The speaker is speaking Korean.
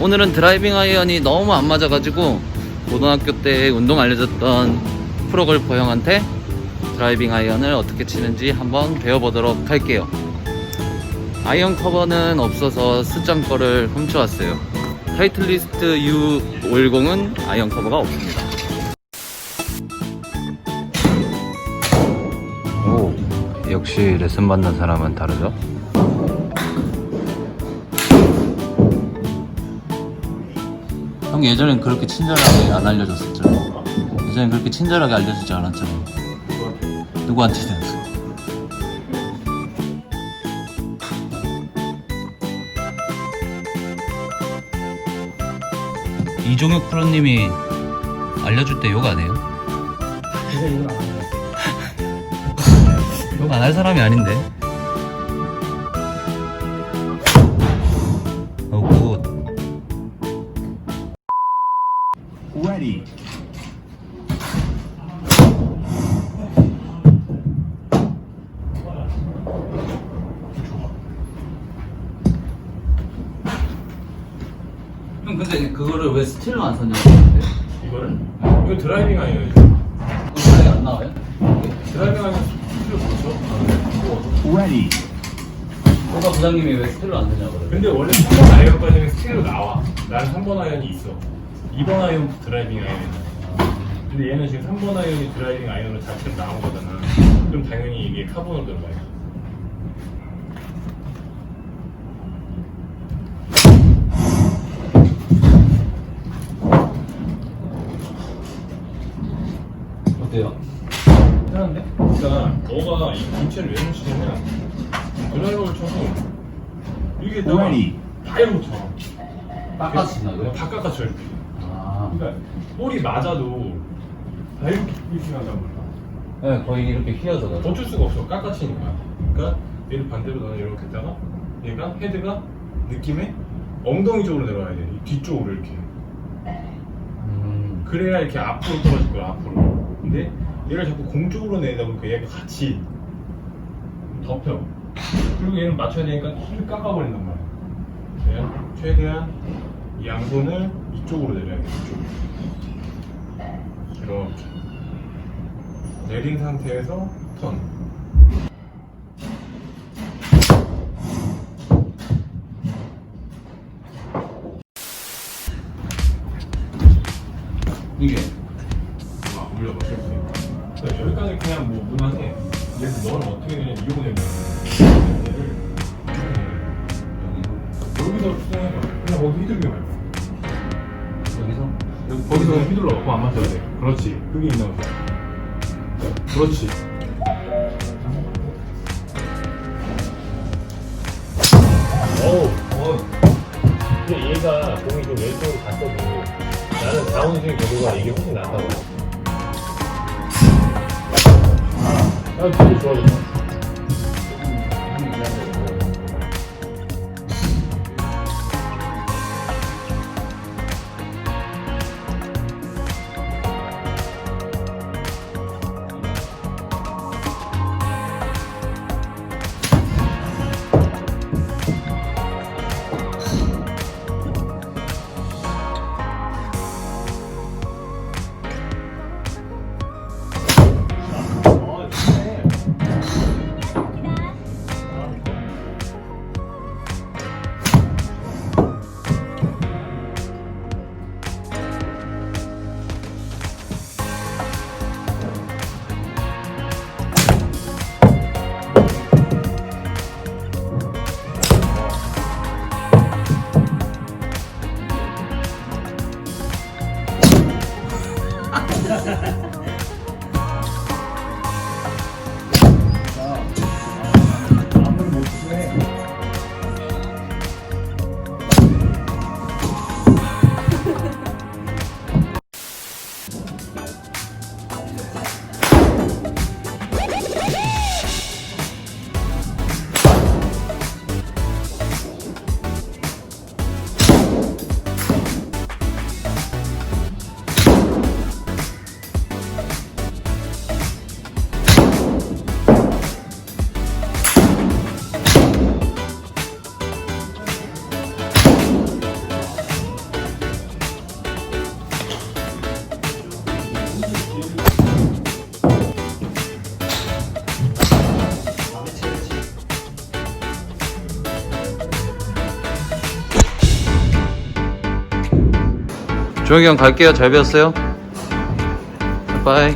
오늘은 드라이빙 아이언이 너무 안 맞아가지고 고등학교 때 운동 알려줬던 프로골퍼 형한테 드라이빙 아이언을 어떻게 치는지 한번 배워보도록 할게요. 아이언 커버는 없어서 스짱 거를 훔쳐왔어요. 타이틀리스트 U510은 아이언 커버가 없습니다. 오, 역시 레슨 받는 사람은 다르죠? 형 예전엔 그렇게 친절하게 안 알려줬었죠? 예전엔 그렇게 친절하게 알려주지 않았잖아요. 누구한테든. 이종혁 프로님이 알려줄 때 욕 안 해요? 욕 안 할 사람이 아닌데. Ready. 형 근데 그거를 왜 스틸로 안 샀냐고 그러는데? 이거를? 이거 드라이빙 아니에요. 그거 잘안 나와요? 드라이빙 아니면 필요 없죠. Ready. 오빠 부장님이 왜 스틸로 안 샀냐고 그래요? 근데 원래 3번 아이언까지는 스틸로 나와. 난 3번 아이언이 있어. 2번 아이언 드라이빙 아이언. 근데 얘는 지금 3번 아이언이 드라이빙 아이언으로 자체로 나온 거잖아. 그럼 당연히 이게 카본으로 들어가요. 어때요? 편한데? 그러니까 너가 이 김치를 왜 묻히냐면 드라이버를 쳐서 이게 다 Ready. 다이로 쳐. 깎아치나요? 다 깎아쳐 이렇게. 아, 그러니까 볼이 맞아도 다이로 이렇게 한단 말이야. 네, 거의 이렇게 휘어서 가죠. 멈출 수가 없어. 깎아치니까 그러니까 얘를 반대로 너는 이렇게 했다가 얘가 헤드가 느낌에 엉덩이 쪽으로 내려와야 돼. 이 뒤쪽으로 이렇게. 음, 그래야 이렇게 앞으로 떨어질 거야 앞으로. 근데 얘를 자꾸 공 쪽으로 내다 보니까 얘가 같이 덮여. 그리고 얘는 맞춰야 되니까 힘을 깎아버린단 말이야. 그래야 최대한 이 양손을 이쪽으로 내려야 돼 이쪽으로 이렇게 내린 상태에서 턴 이게 아, 올려봐, 실수. 여기까지 그냥 뭐 무난해. 얘서 너는 어떻게 그냥 이용되면 얘를 여기서 수정해봐. 거기 휘두르게 말고. 여기서 여기 거기서 휘둘러. 그거 안 맞춰야 돼. 그렇지. 그게 있나 보자. 그렇지. 어우, 어. 근데 얘가 공이 좀 왼쪽으로 갔어도 나는 다운스윙 궤도가 이게 훨씬 낫다고. 아, 되게 좋아졌어. 종혁이 형 갈게요. 잘 배웠어요. 바이.